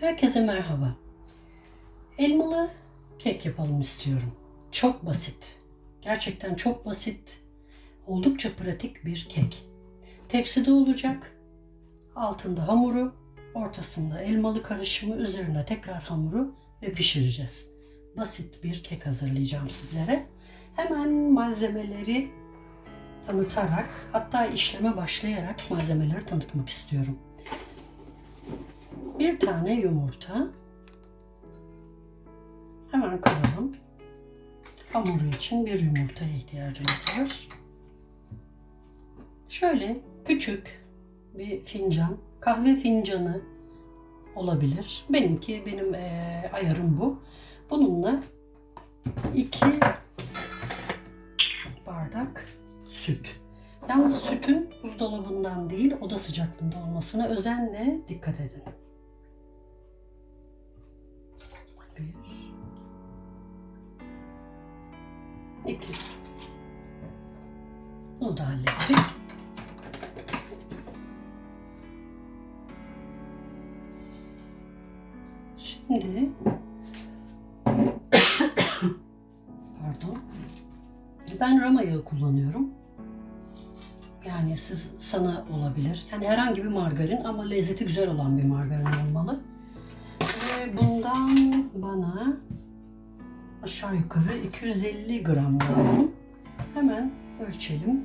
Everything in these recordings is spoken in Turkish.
Herkese merhaba. Elmalı kek yapalım istiyorum. Çok basit. Gerçekten çok basit. Oldukça pratik bir kek. Tepside olacak. Altında hamuru, ortasında elmalı karışımı, üzerine tekrar hamuru ve pişireceğiz. Basit bir kek hazırlayacağım sizlere. Hemen malzemeleri tanıtarak, hatta işleme başlayarak malzemeleri tanıtmak istiyorum. Bir tane yumurta. Hemen kıralım. Hamuru için bir yumurtaya ihtiyacımız var. Şöyle küçük bir fincan, kahve fincanı olabilir. Benimki, benim eee, ayarım bu. Bununla iki bardak süt. Yalnız sütün buzdolabından değil oda sıcaklığında olmasına özenle dikkat edin. Şimdi pardon. Ben rama yağı kullanıyorum. Yani siz sana olabilir. Yani herhangi bir margarin ama lezzeti güzel olan bir margarin olmalı. Ve bundan bana aşağı yukarı 250 gram lazım. Hemen ölçelim.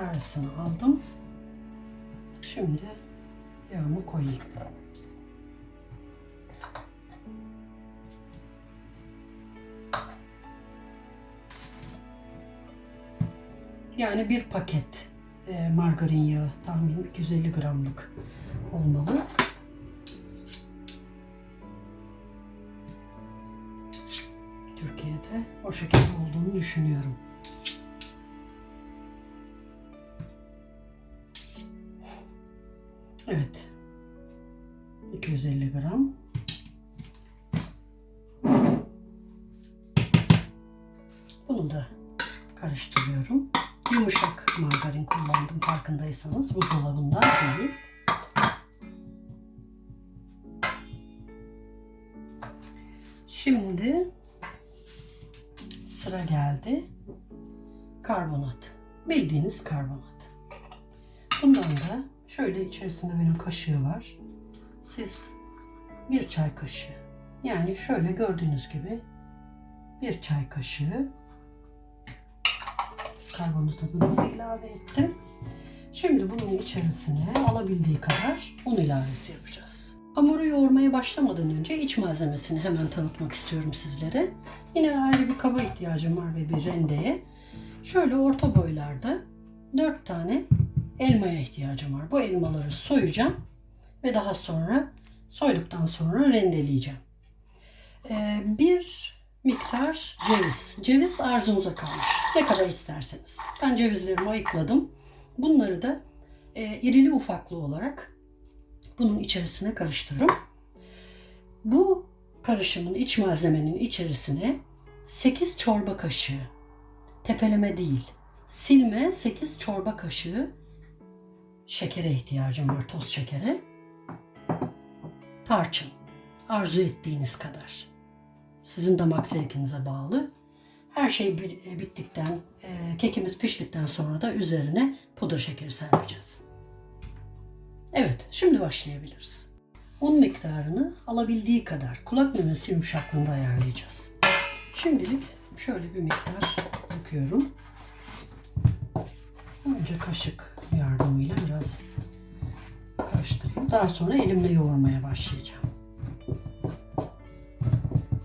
Tanesini aldım. Şimdi yağımı koyayım. Yani bir paket e, margarin yağı tahminim 250 gramlık olmalı. Türkiye'de o şekilde olduğunu düşünüyorum. Evet. 250 gram. Bunu da karıştırıyorum. Yumuşak margarin kullandım farkındaysanız buzdolabından değil. Şimdi sıra geldi. Karbonat. Bildiğiniz karbonat. Bundan da şöyle içerisinde benim kaşığı var. Siz bir çay kaşığı yani şöyle gördüğünüz gibi bir çay kaşığı karbonatınızı ilave ettim. Şimdi bunun içerisine alabildiği kadar un ilavesi yapacağız. Hamuru yoğurmaya başlamadan önce iç malzemesini hemen tanıtmak istiyorum sizlere. Yine ayrı bir kaba ihtiyacım var ve bir rendeye. Şöyle orta boylarda 4 tane elmaya ihtiyacım var. Bu elmaları soyacağım ve daha sonra soyduktan sonra rendeleyeceğim. Ee, bir miktar ceviz. Ceviz arzunuza kalmış. Ne kadar isterseniz. Ben cevizlerimi ayıkladım. Bunları da e, irili ufaklı olarak bunun içerisine karıştırırım. Bu karışımın iç malzemenin içerisine 8 çorba kaşığı tepeleme değil silme 8 çorba kaşığı şekere ihtiyacım var toz şekere. Tarçın arzu ettiğiniz kadar. Sizin damak zevkinize bağlı. Her şey bi- bittikten, e, kekimiz piştikten sonra da üzerine pudra şekeri serpeceğiz. Evet, şimdi başlayabiliriz. Un miktarını alabildiği kadar kulak memesi yumuşaklığında ayarlayacağız. Şimdilik şöyle bir miktar döküyorum. Önce kaşık yardımıyla biraz karıştırayım. Daha sonra elimle yoğurmaya başlayacağım.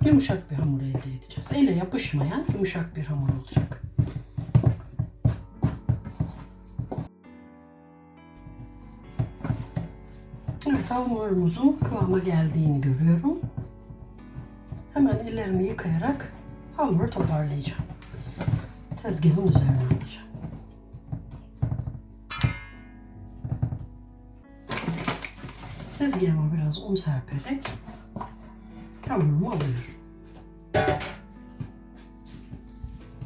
Yumuşak bir hamur elde edeceğiz. Elle yapışmayan yumuşak bir hamur olacak. Evet hamurumuzun kıvama geldiğini görüyorum. Hemen ellerimi yıkayarak hamuru toparlayacağım. Tezgahın üzerine Tezgahıma biraz un serperek hamurumu alıyorum.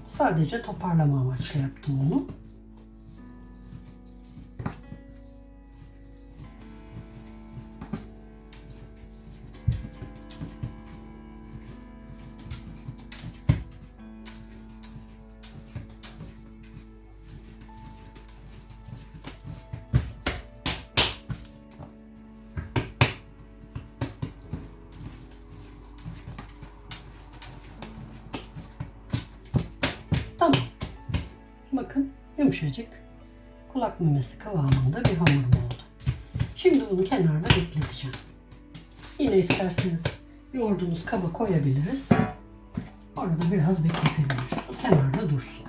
Sadece toparlama amaçlı yaptım onu. Yumuşacık kulak memesi kıvamında bir hamurum oldu. Şimdi bunu kenarda bekleteceğim. Yine isterseniz yoğurduğunuz kaba koyabiliriz. Orada biraz bekletebiliriz. Kenarda dursun.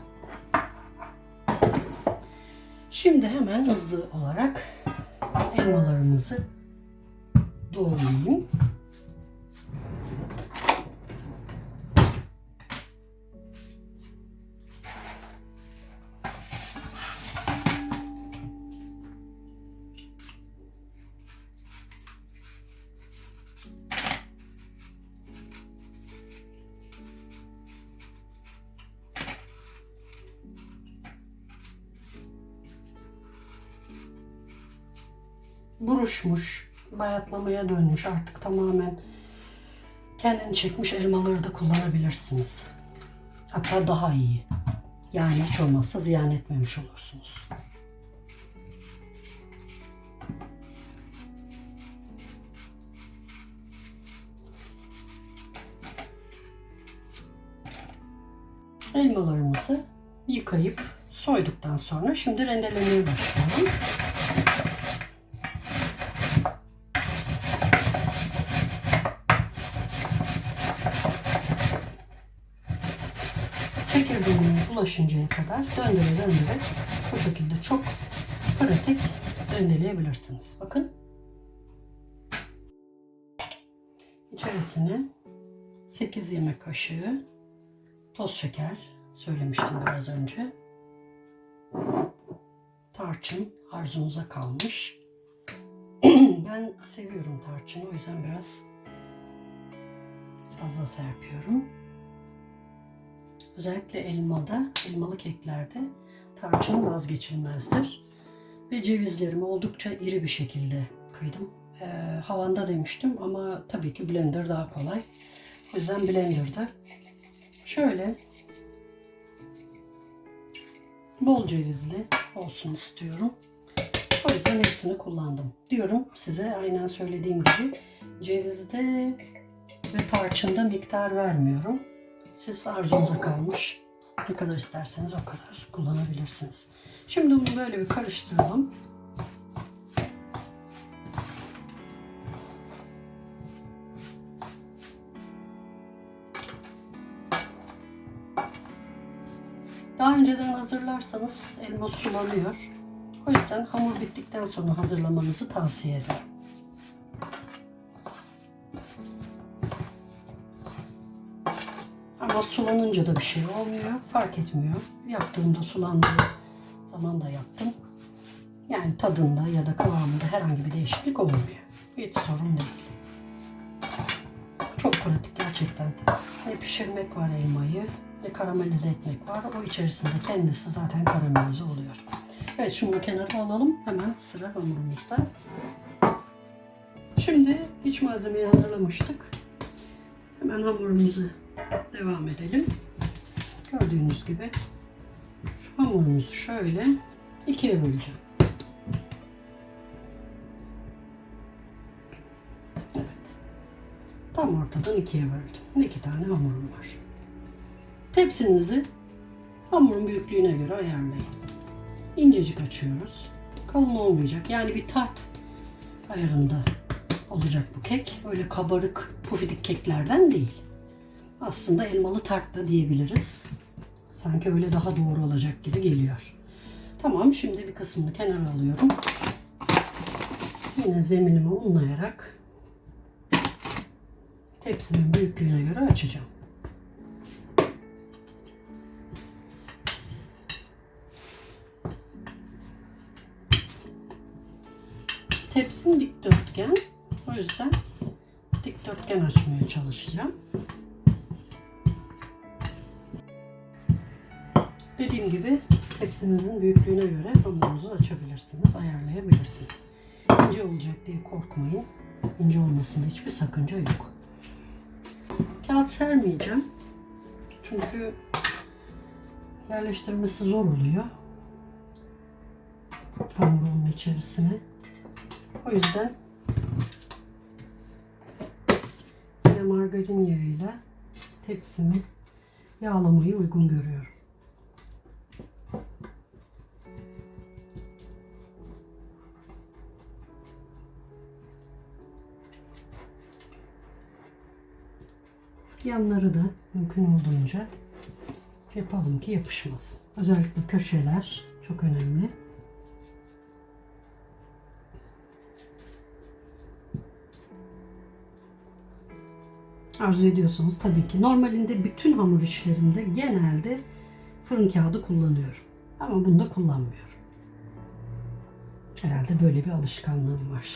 Şimdi hemen hızlı olarak elmalarımızı doğrayayım. Buruşmuş, bayatlamaya dönmüş artık tamamen kendini çekmiş elmaları da kullanabilirsiniz. Hatta daha iyi. Yani hiç olmazsa ziyan etmemiş olursunuz. Elmalarımızı yıkayıp soyduktan sonra şimdi rendelemeye başlayalım. Çekirdeğine bulaşıncaya kadar döndüre döndüre bu şekilde çok pratik rendeleyebilirsiniz. Bakın. İçerisine 8 yemek kaşığı toz şeker söylemiştim biraz önce. Tarçın arzunuza kalmış. ben seviyorum tarçını o yüzden biraz fazla serpiyorum. Özellikle elmada, elmalı keklerde tarçın vazgeçilmezdir. Ve cevizlerimi oldukça iri bir şekilde kıydım. Ee, havanda demiştim ama tabii ki blender daha kolay. O yüzden blenderda şöyle bol cevizli olsun istiyorum. O yüzden hepsini kullandım. Diyorum size aynen söylediğim gibi cevizde ve tarçında miktar vermiyorum. Siz arzunuza kalmış. Ne kadar isterseniz o kadar kullanabilirsiniz. Şimdi bunu böyle bir karıştıralım. Daha önceden hazırlarsanız elma sulanıyor. O yüzden hamur bittikten sonra hazırlamanızı tavsiye ederim. Sulanınca da bir şey olmuyor. Fark etmiyor. Yaptığımda sulandığı zaman da yaptım. Yani tadında ya da kıvamında herhangi bir değişiklik olmuyor. Hiç sorun değil. Çok pratik gerçekten. Ne pişirmek var elmayı ne karamelize etmek var. O içerisinde kendisi zaten karamelize oluyor. Evet şimdi kenara alalım. Hemen sıra hamurumuzda. Şimdi iç malzemeyi hazırlamıştık. Hemen hamurumuzu devam edelim. Gördüğünüz gibi şu hamurumuzu şöyle ikiye böleceğim. Evet. Tam ortadan ikiye böldüm. İki tane hamurum var. Tepsinizi hamurun büyüklüğüne göre ayarlayın. İncecik açıyoruz. Kalın olmayacak. Yani bir tart ayarında olacak bu kek. Öyle kabarık pufidik keklerden değil. Aslında elmalı tart da diyebiliriz. Sanki öyle daha doğru olacak gibi geliyor. Tamam şimdi bir kısmını kenara alıyorum. Yine zeminimi unlayarak tepsinin büyüklüğüne göre açacağım. Tepsim dikdörtgen. O yüzden dikdörtgen açmaya çalışacağım. Dediğim gibi tepsinizin büyüklüğüne göre hamurunuzu açabilirsiniz, ayarlayabilirsiniz. İnce olacak diye korkmayın. İnce olmasında hiçbir sakınca yok. Kağıt sermeyeceğim. Çünkü yerleştirmesi zor oluyor. Hamurun içerisine. O yüzden yine margarin yağıyla tepsimi yağlamayı uygun görüyorum. Yanları da mümkün olduğunca yapalım ki yapışmasın. Özellikle köşeler çok önemli. Arzu ediyorsanız tabii ki. Normalinde bütün hamur işlerimde genelde fırın kağıdı kullanıyorum. Ama bunda kullanmıyorum. Herhalde böyle bir alışkanlığım var.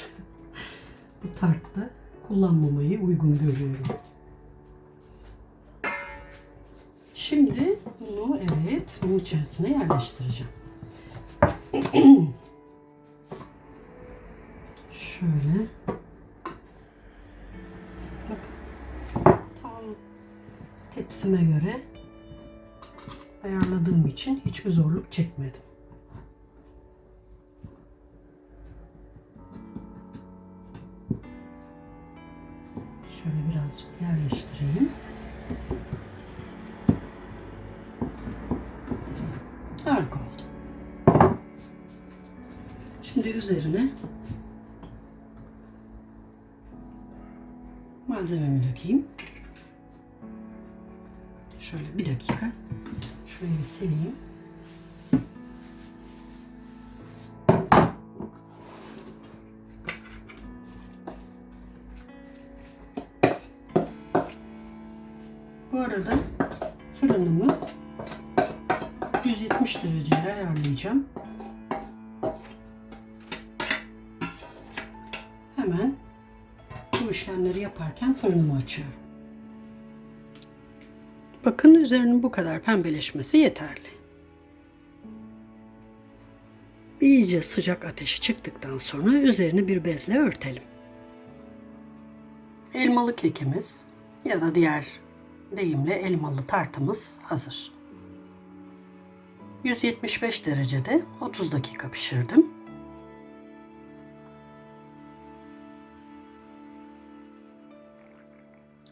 Bu tartta kullanmamayı uygun görüyorum. Şimdi bunu evet bunun içerisine yerleştireceğim. Şöyle. Bakın. Tam tepsime göre ayarladığım için hiçbir zorluk çekmedim. Malzememi dökeyim. Şöyle bir dakika. Şurayı sileyim. İşlemleri yaparken fırınımı açıyorum. Bakın üzerinin bu kadar pembeleşmesi yeterli. İyice sıcak ateşi çıktıktan sonra üzerini bir bezle örtelim. Elmalı kekimiz ya da diğer deyimle elmalı tartımız hazır. 175 derecede 30 dakika pişirdim.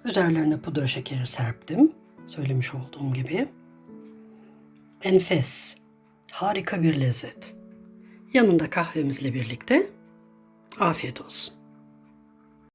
Üzerlerine pudra şekeri serptim. Söylemiş olduğum gibi. Enfes, harika bir lezzet. Yanında kahvemizle birlikte afiyet olsun.